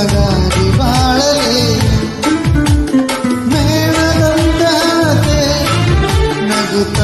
ನಿಮಗಾಗಿ ಬಾಳಲಿ. ಮೇಣದಂತೆ ನಗುತ್ತ